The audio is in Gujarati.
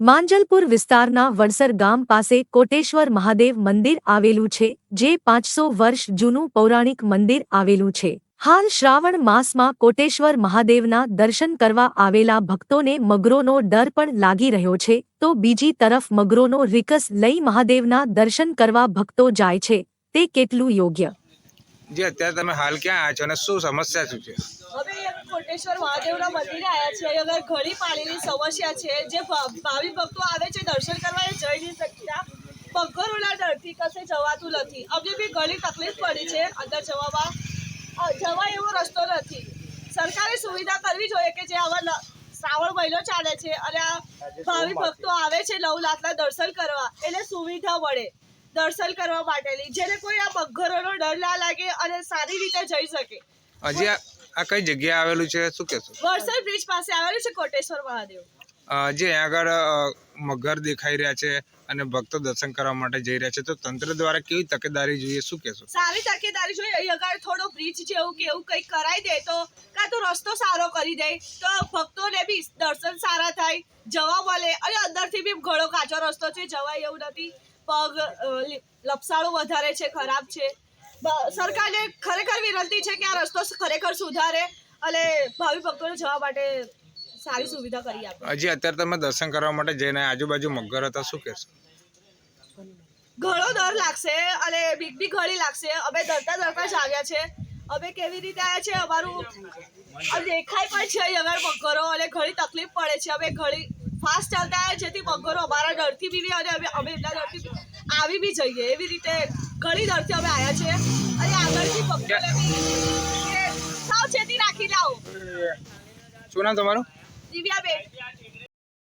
માંજલપુર વિસ્તારના વડસર ગામ પાસે કોટેશ્વર મહાદેવ મંદિર આવેલું છે, જે પાંચસો વર્ષ જૂનું પૌરાણિક મંદિર આવેલું છે. હાલ શ્રાવણ માસમાં કોટેશ્વર મહાદેવના દર્શન કરવા આવેલા ભક્તોને મગરોનો ડર પણ લાગી રહ્યો છે, તો બીજી તરફ મગરોનો રિકસ લઈ મહાદેવના દર્શન કરવા ભક્તો જાય છે, તે કેટલું યોગ્ય? જે, અત્યારે તમે હાલ ક્યાં આવ્યા છો અને શું સમસ્યા શું છે? કોટેશ્વર મહાદેવના મંદિરે આવ્યા છે અહીં આગળ ઘણી પાણીની સમસ્યા છે. જે ભાવિ ભક્તો આવે છે દર્શન કરવા એ જઈ નહીં શકતા. પગરોના ડરથી કશે જવાતું નથી. અમને બી ઘણી તકલીફ પડી છે અંદર જવામાં. જવા જવાય એવો રસ્તો નથી. સરકારે સુવિધા કરવી જોઈએ કે જે આવા શ્રાવણ મહિનો ચાલે છે અને આ ભાવિ ભક્તો આવે છે નવ લાખના દર્શન કરવા એને સુવિધા મળે દર્શન કરવા માટેની. જેને કોઈ આ પગરોનો ડર ના લાગે અને સારી રીતે જઈ શકે. હજી આ કઈ જગ્યાએ આવેલું છે? શું કહેશો? વરસદ બ્રિજ પાસે આવેલું છે કોટેશ્વર મહાદેવ. જે આગળ મગર દેખાઈ રહ્યા છે અને ભક્તો દર્શન કરવા માટે જઈ રહ્યા છે. તો તંત્ર દ્વારા કેવી તકેદારી જોઈએ? શું કહેશો? સારી તકેદારી જોઈએ. અહીં આગળ થોડો બ્રિજ જેવું કે એવું કંઈક કરાવી દે તો કાં તો રસ્તો સારો કરી દે તો ભક્તોને બી દર્શન સારા થાય જવા મળે. અને અંદરથી બી ઘણો કાચો રસ્તો છે જવાય એવું નથી. પગ અ, વધારે છે ખરાબ છે. સરકારને ખરેખર વિનંતી છે કે આ રસ્તો ખરેખર સુધારે અને ભાવિ ભક્તોને જવા માટે સારી સુવિધા કરી આપે. હજી અત્યારે તમે દર્શન કરવા માટે જઈને આજુબાજુ મગર હતા શું કહેશો? ઘણો ડર લાગશે અને બીક બી ઘણી લાગશે. અમે ડરતા ડરતા જ આવ્યા છે. અમે કેવી રીતે આવ્યા છે અમારું દેખાય પણ છે અહીં મગરો અને ઘણી તકલીફ પડે છે. અમે ઘણી ફાસ્ટ ચાલતા આવ્યા જેથી મગરો અમારા ડરથી બી અને અમે અમે એટલા ડરથી આવી બી જઈએ. એવી રીતે ઘણી દરથી અમે આવ્યા છે અને આગળથી પગલે સાવચેતી રાખી લાવો. શું નામ તમારું? દિવ્યાબેન.